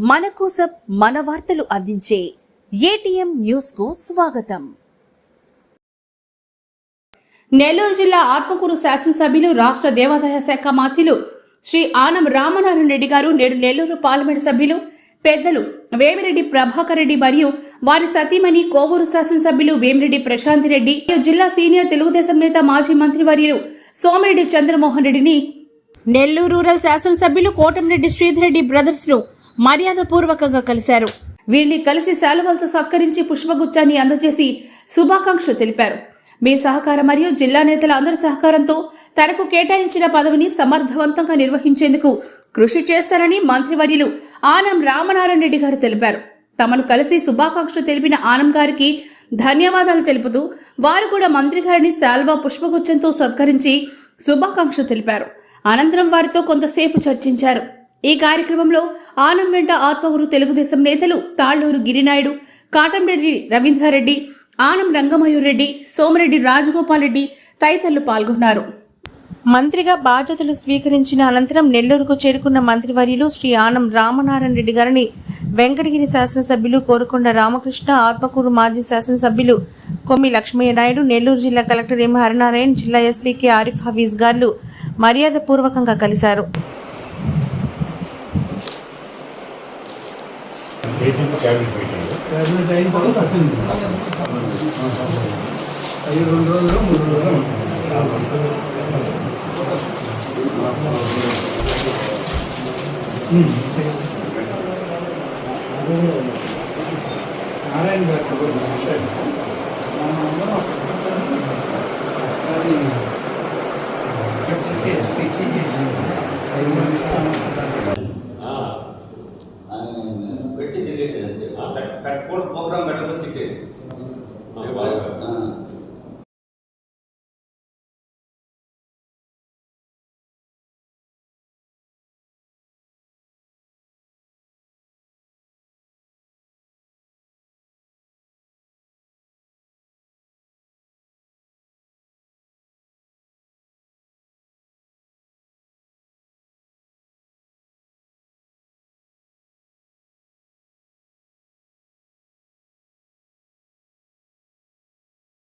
మన కోసం మన వార్తలు అందించే ఏటీఎం న్యూస్కు స్వాగతం. నెల్లూరు జిల్లా ఆత్మకూరు శాసనసభ్యులు రాష్ట్ర దేవాదాయ శాఖ మంత్రులు శ్రీ ఆనం రామనారాయణ రెడ్డి గారు నేడు నెల్లూరు పార్లమెంటు సభ్యులు పెద్దలు వేమిరెడ్డి ప్రభాకర్ రెడ్డి మరియు వారి సతీమణి కోవూరు శాసనసభ్యులు వేమిరెడ్డి ప్రశాంత్ రెడ్డి జిల్లా సీనియర్ తెలుగుదేశం నేత మాజీ మంత్రివర్యులు సోమిరెడ్డి చంద్రమోహన్ రెడ్డిని నెల్లూరు రూరల్ శాసనసభ్యులు కోటంరెడ్డి శ్రీధరెడ్డి బ్రదర్స్ను మర్యాదపూర్వకంగా కలిశారు. వీరిని కలిసి శాలువలతో సత్కరించి పుష్పగుచ్చాన్ని అందజేసి శుభాకాంక్షలు తెలిపారు. మీ సహకారం మరియు జిల్లా నేతల అందరి సహకారంతో తనకు కేటాయించిన పదవిని సమర్థవంతంగా నిర్వహించేందుకు కృషి చేస్తారని మంత్రివర్యులు ఆనం రామనారాయణ రెడ్డి గారు తెలిపారు. తమను కలిసి శుభాకాంక్షలు తెలిపిన ఆనం గారికి ధన్యవాదాలు తెలుపుతూ వారు కూడా మంత్రి గారిని శాల్వా పుష్పగుచ్చంతో సత్కరించి శుభాకాంక్షలు తెలిపారు. అనంతరం వారితో కొంతసేపు చర్చించారు. ఈ కార్యక్రమంలో ఆనం వెంట ఆత్మగురు తెలుగుదేశం నేతలు తాళ్ళూరు గిరినాయుడు కాటంరెడ్డి రవీంద్రారెడ్డి ఆనం రంగమయూరెడ్డి సోమిరెడ్డి రాజగోపాల్ రెడ్డి తదితరులు పాల్గొన్నారు. మంత్రిగా బాధ్యతలు స్వీకరించిన అనంతరం నెల్లూరుకు చేరుకున్న మంత్రివర్యులు శ్రీ ఆనం రామనారాయణ రెడ్డి గారిని వెంకటగిరి శాసనసభ్యులు కోరుకొండ రామకృష్ణ ఆత్మకూరు మాజీ శాసనసభ్యులు కొమ్మి లక్ష్మయ్య నాయుడు నెల్లూరు జిల్లా కలెక్టర్ ఎం హరినారాయణ జిల్లా ఎస్పీకే ఆరిఫ్ హఫీజ్ గారు మర్యాదపూర్వకంగా కలిశారు. Meeting cabinet that, that whole program metabolic decay. Ah,